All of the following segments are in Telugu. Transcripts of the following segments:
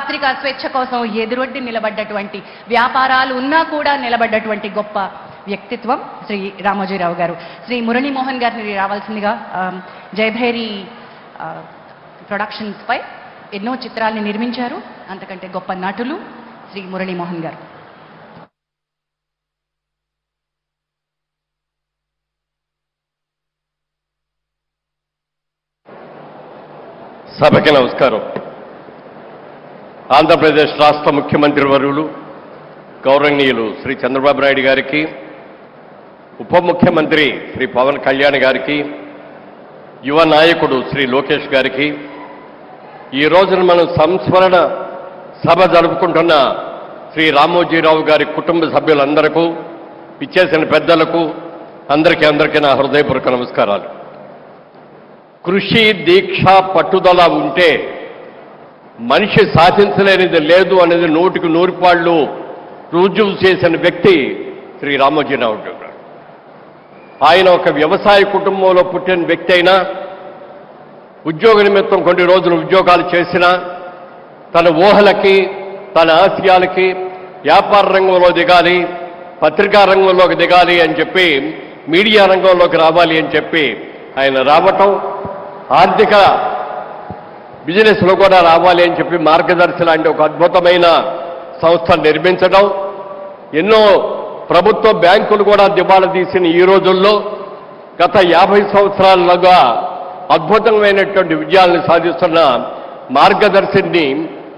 పత్రికా స్వేచ్ఛ కోసం ఎదురొడ్డి నిలబడ్డటువంటి వ్యాపారాలు ఉన్నా కూడా నిలబడ్డటువంటి గొప్ప వ్యక్తిత్వం శ్రీ రామోజీరావు గారు. శ్రీ మురళీమోహన్ గారిని రావాల్సిందిగా జయభేరి జయభైరి ప్రొడక్షన్స్ పై ఎన్నో చిత్రాల్ని నిర్మించారు. అంతకంటే గొప్ప నటులు శ్రీ మురళీమోహన్ గారు. సభకి నమస్కారం. ఆంధ్రప్రదేశ్ రాష్ట్ర ముఖ్యమంత్రి వర్యులు గౌరవనీయులు శ్రీ చంద్రబాబు నాయుడు గారికి ఉప ముఖ్యమంత్రి శ్రీ పవన్ కళ్యాణ్ గారికి యువ నాయకుడు శ్రీ లోకేష్ గారికి ఈ రోజున మనం సంస్మరణ సభ జరుపుకుంటున్న శ్రీ రామోజీరావు గారి కుటుంబ సభ్యులందరకు ఇచ్చేసిన పెద్దలకు అందరికీ అందరికీ నా హృదయపూర్వక నమస్కారాలు. కృషి దీక్ష పట్టుదల ఉంటే మనిషి సాధించలేనిది లేదు అనేది నూటికి నూరుపాళ్ళు రుజువు చేసిన వ్యక్తి శ్రీ రామోజీరావు గారు. ఆయన ఒక వ్యవసాయ కుటుంబంలో పుట్టిన వ్యక్తి అయినా ఉద్యోగ నిమిత్తం కొన్ని రోజులు ఉద్యోగాలు చేసినా తన ఊహలకి తన ఆశయాలకి వ్యాపార రంగంలో దిగాలి పత్రికా రంగంలోకి దిగాలి అని చెప్పి మీడియా రంగంలోకి రావాలి అని చెప్పి ఆయన రావటం ఆర్థిక బిజినెస్లో కూడా రావాలి అని చెప్పి మార్గదర్శి లాంటి ఒక అద్భుతమైన సంస్థ నిర్మించడం. ఎన్నో ప్రభుత్వ బ్యాంకులు కూడా దివాళా తీసిన ఈ రోజుల్లో గత యాభై సంవత్సరాలుగా అద్భుతమైనటువంటి విజయాలను సాధిస్తున్న మార్గదర్శిని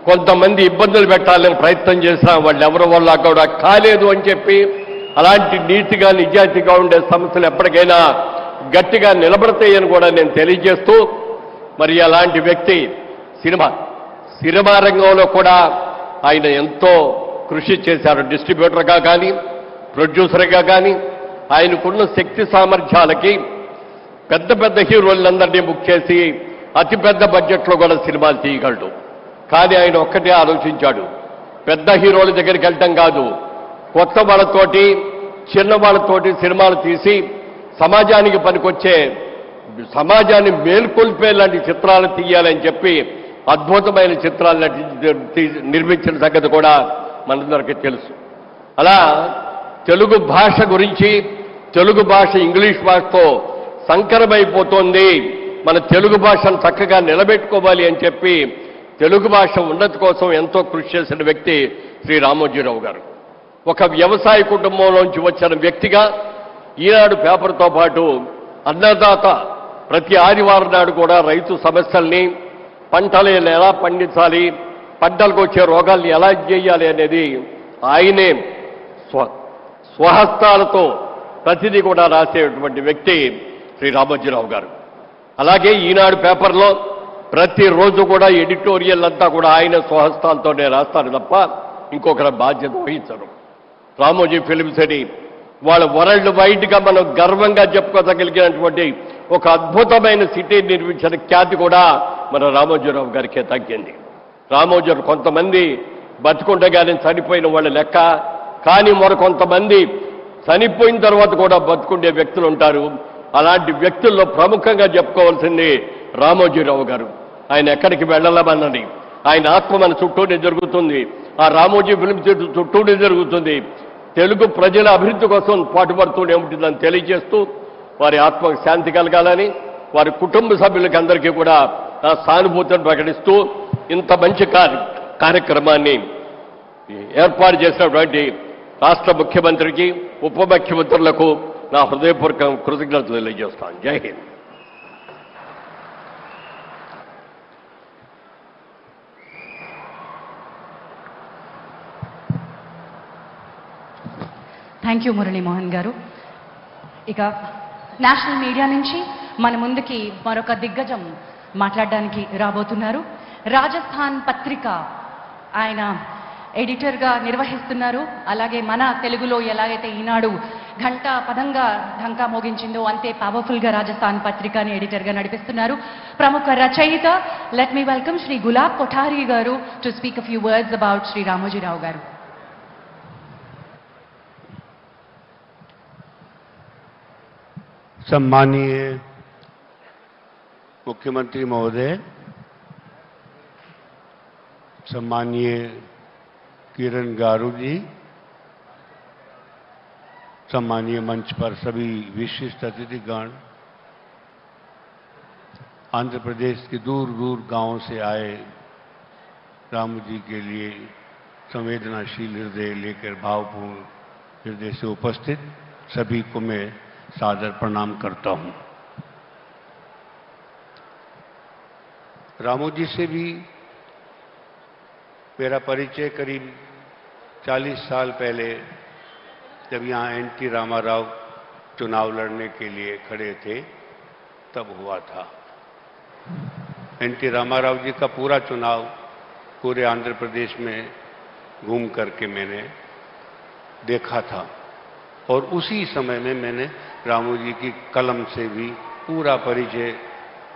కొంతమంది ఇబ్బందులు పెట్టాలని ప్రయత్నం చేసినా వాళ్ళు ఎవరి వల్ల కూడా కాలేదు అని చెప్పి అలాంటి నీతిగా నిజాయితీగా ఉండే సంస్థలు ఎప్పటికైనా గట్టిగా నిలబడతాయని కూడా నేను తెలియజేస్తూ మరి అలాంటి వ్యక్తి సినిమా సినిమా రంగంలో కూడా ఆయన ఎంతో కృషి చేశారు. డిస్ట్రిబ్యూటర్గా కానీ ప్రొడ్యూసర్గా కానీ ఆయనకున్న శక్తి సామర్థ్యాలకి పెద్ద పెద్ద హీరోలందరినీ బుక్ చేసి అతిపెద్ద బడ్జెట్లో కూడా సినిమాలు తీయగలడు. కానీ ఆయన ఒక్కటే ఆలోచించాడు. పెద్ద హీరోల దగ్గరికి వెళ్ళటం కాదు. కొత్త వాళ్ళతోటి చిన్న వాళ్ళతోటి సినిమాలు తీసి సమాజానికి పనికొచ్చే సమాజాన్ని మేల్కొల్పే లాంటి చిత్రాలు తీయాలని చెప్పి అద్భుతమైన చిత్రాలు నటి- నిర్మించిన సంగతి కూడా మనందరికీ తెలుసు. అలా తెలుగు భాష గురించి తెలుగు భాష ఇంగ్లీష్ భాషతో సంకరమైపోతోంది. మన తెలుగు భాషను చక్కగా నిలబెట్టుకోవాలి అని చెప్పి తెలుగు భాష ఉన్నతి కోసం ఎంతో కృషి చేసిన వ్యక్తి శ్రీ రామోజీరావు గారు. ఒక వ్యవసాయ కుటుంబంలోంచి వచ్చిన వ్యక్తిగా ఈనాడు పేపర్తో పాటు అన్నదాత ప్రతి ఆదివారం నాడు కూడా రైతు సమస్యల్ని పంటలు ఎలా పండించాలి పంటలకు వచ్చే రోగాల్ని ఎలా చేయాలి అనేది ఆయనే స్వ స్వహస్తాలతో ప్రతిదీ కూడా రాసేటువంటి వ్యక్తి శ్రీ రామోజీరావు గారు. అలాగే ఈనాడు పేపర్లో ప్రతిరోజు కూడా ఎడిటోరియల్ అంతా కూడా ఆయన స్వహస్తాలతోనే రాస్తారు తప్ప ఇంకొకరి బాధ్యత వహించరు. రామోజీ ఫిలిం సిటీ వాళ్ళ వరల్డ్ వైడ్గా మనం గర్వంగా చెప్పుకోదగలిగినటువంటి ఒక అద్భుతమైన సిటీ నిర్మించిన ఖ్యాతి కూడా మన రామోజీరావు గారికే తగ్గింది. రామోజీరావు కొంతమంది బతుకుండగానే చనిపోయిన వాళ్ళ లెక్క కానీ మరి కొంతమంది చనిపోయిన తర్వాత కూడా బతుకుండే వ్యక్తులు ఉంటారు. అలాంటి వ్యక్తుల్లో ప్రముఖంగా చెప్పుకోవాల్సింది రామోజీరావు గారు. ఆయన ఎక్కడికి వెళ్ళలేమన్నది ఆయన ఆత్మ మన చుట్టూనే జరుగుతుంది. ఆ రామోజీ ఫిల్మ్ సిటీ చుట్టూనే జరుగుతుంది. తెలుగు ప్రజల అభివృద్ధి కోసం పాటుపడుతూనే ఉంటుందని తెలియజేస్తూ వారి ఆత్మకు శాంతి కలగాలని వారి కుటుంబ సభ్యులకి అందరికీ కూడా నా సానుభూతిని ప్రకటిస్తూ ఇంత మంచి కార్య కార్యక్రమాన్ని ఏర్పాటు చేసినటువంటి రాష్ట్ర ముఖ్యమంత్రికి ఉప ముఖ్యమంత్రులకు నా హృదయపూర్వక కృతజ్ఞతలు తెలియజేస్తాను. జై హింద్. థ్యాంక్ యూ మురళీమోహన్ గారు. ఇక నేషనల్ మీడియా నుంచి మన ముందుకి మరొక దిగ్గజం మాట్లాడడానికి రాబోతున్నారు. రాజస్థాన్ పత్రిక ఆయన ఎడిటర్గా నిర్వహిస్తున్నారు. అలాగే మన తెలుగులో ఎలాగైతే ఈనాడు ఘంట పదంగా ఢంకా మోగించిందో అంతే పవర్ఫుల్గా రాజస్థాన్ పత్రికని ఎడిటర్గా నడిపిస్తున్నారు. ప్రముఖ రచయిత let me welcome Shri Gulab Kothari garu to speak a few words about Shri Ramoji Rao garu. सम्मानीय मुख्यमंत्री महोदय, सम्मानीय किरण गारू जी, सम्मानीय मंच पर सभी विशिष्ट अतिथिगण, आंध्र प्रदेश के दूर दूर गाँवों से आए राम जी के लिए संवेदनाशील हृदय लेकर भावपूर्ण हृदय से उपस्थित सभी को मैं सादर प्रणाम करता हूँ। रामू जी से भी मेरा परिचय करीब 40 साल पहले जब यहाँ एन टी रामाराव चुनाव लड़ने के लिए खड़े थे, तब हुआ था। एन टी रामाराव जी का पूरा चुनाव पूरे आंध्र प्रदेश में घूम करके मैंने देखा था और उसी समय में मैंने रामू जी की कलम से भी पूरा परिचय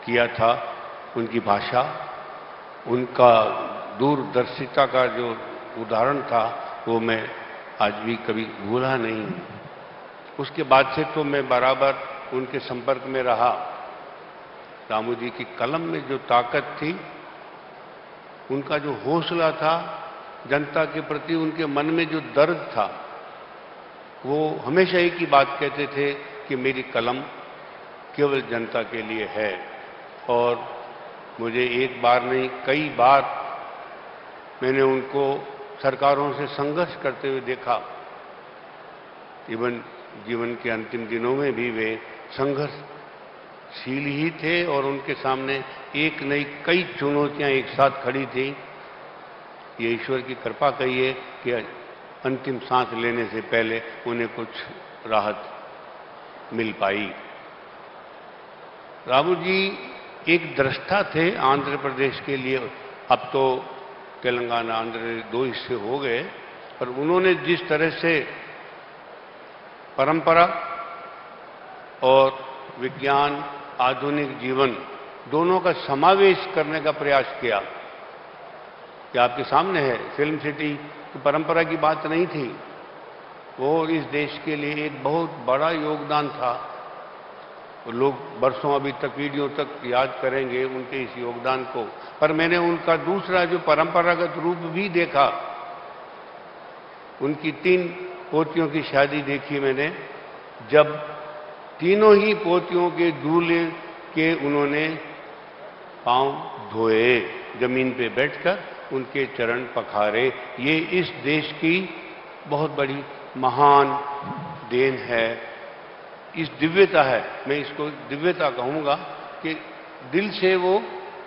किया था उनकी भाषा। उनका दूरदर्शिता का जो उदाहरण था, वो मैं आज भी कभी भूला नहीं। उसके बाद से तो मैं बराबर उनके संपर्क में रहा। रामू जी की कलम में जो ताकत थी, उनका जो हौसला था, जनता के प्रति उनके मन में जो दर्द था, वो हमेशा ही बात कहते थे कि मेरी कलम केवल जनता के लिए है। और मुझे एक बार नहीं, कई बार मैंने उनको सरकारों से संघर्ष करते हुए देखा। इवन जीवन के अंतिम दिनों में भी वे संघर्षशील ही थे और उनके सामने एक नई कई चुनौतियाँ एक साथ खड़ी थी। ये ईश्वर की कृपा कहिए कि अंतिम सांस लेने से पहले उन्हें कुछ राहत मिल पाई। रामू जी एक दृष्टा थे आंध्र प्रदेश के लिए। अब तो तेलंगाना, आंध्र दो हिस्से हो गए, पर उन्होंने जिस तरह से परंपरा और विज्ञान, आधुनिक जीवन दोनों का समावेश करने का प्रयास किया। कि आपके सामने है? फ़िल्म सिटी की परंपरा की बात नहीं थी? वो इस देश के लिए एक बहुत बड़ा योगदान था। और लोग बरसों अभी तक पीढ़ियों तक याद करेंगे उनके इस योगदान को। पर मैंने उनका दूसरा जो परंपरागत रूप भी देखा, उनकी तीन पोतियों की शादी देखी मैंने। जब तीनों ही पोतियों के दूल्हे के उन्होंने पाँव धोए, ज़मीन पे बैठकर उनके चरण पखारे। ये इस देश की बहुत बड़ी महान देन है। इस दिव्यता है। मैं इसको दिव्यता कहूँगा कि दिल से वो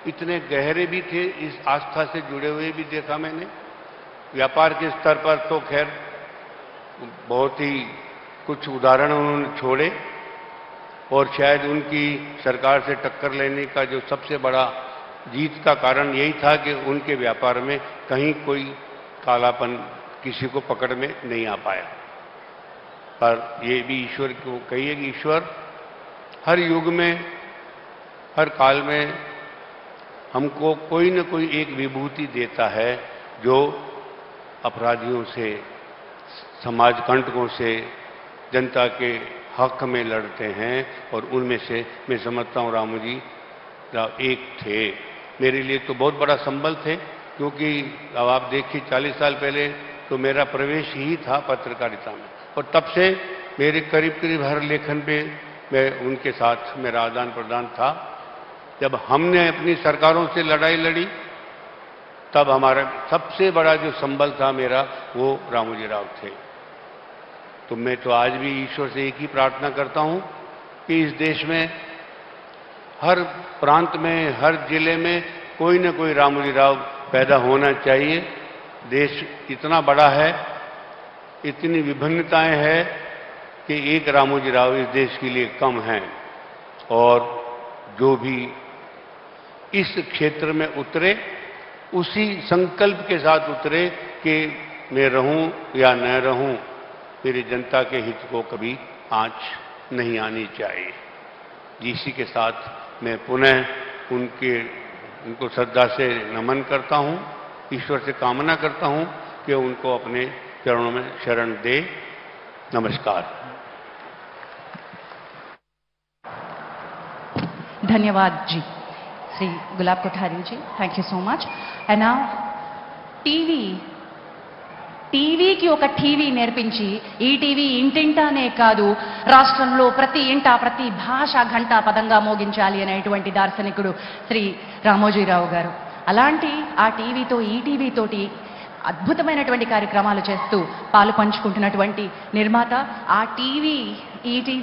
इतने गहरे भी थे, इस आस्था से जुड़े हुए भी देखा मैंने। व्यापार के स्तर पर तो खैर बहुत ही कुछ उदाहरण उन्होंने छोड़े और शायद उनकी सरकार से टक्कर लेने का जो सबसे बड़ा जीत का कारण यही था कि उनके व्यापार में कहीं कोई कालापन किसी को पकड़ में नहीं आ पाया। पर ये भी ईश्वर को कहिए कि ईश्वर, हर युग में, हर काल में हमको कोई न कोई एक विभूति देता है जो अपराधियों से समाज कंटकों से, जनता के हक में लड़ते हैं और उनमें से मैं समझता हूँ रामू जी, रा- एक थे। मेरे लिए तो बहुत बड़ा संबल थे, क्योंकि अब आप देखिए, चालीस साल पहले तो मेरा प्रवेश ही था पत्रकारिता में। और तब से मेरे करीब करीब हर लेखन पे मैं उनके साथ मेरा आदान प्रदान था। जब हमने अपनी सरकारों से लड़ाई लड़ी, तब हमारा सबसे बड़ा जो संबल था मेरा, वो रामोजी राव थे। तो मैं तो आज भी ईश्वर से एक ही प्रार्थना करता हूँ कि इस देश में, हर प्रांत में, हर ज़िले में कोई ना कोई रामोजी राव पैदा होना चाहिए। देश इतना बड़ा है इतनी विभिन्नताएँ हैं कि एक रामोजी राव इस देश के लिए कम हैं और जो भी इस क्षेत्र में उतरे, उसी संकल्प के साथ उतरे कि मैं रहूँ या न रहूँ, मेरी जनता के हित को कभी आँच नहीं आनी चाहिए। इसी के साथ मैं पुनः उनके, उनको श्रद्धा से नमन करता हूँ, ईश्वर से कामना करता हूँ कि उनको अपने चरणों में शरण दे नमस्कार धन्यवाद जी Shri Gulab Kothari ji thank you so much and now TV టీవీకి ఒక టీవీ నేర్పించి ఈ టీవీ ఇంటింటానే కాదు రాష్ట్రంలో ప్రతి ఇంట ప్రతి భాష ఘంటా పదంగా మోగించాలి అనేటువంటి దార్శనికుడు శ్రీ రామోజీరావు గారు అలాంటి ఆ టీవీతో ఈ టీవీ తోటి అద్భుతమైనటువంటి కార్యక్రమాలు చేస్తూ పాలు పంచుకుంటున్నటువంటి నిర్మాత ఆ టీవీ ఈ టీవీ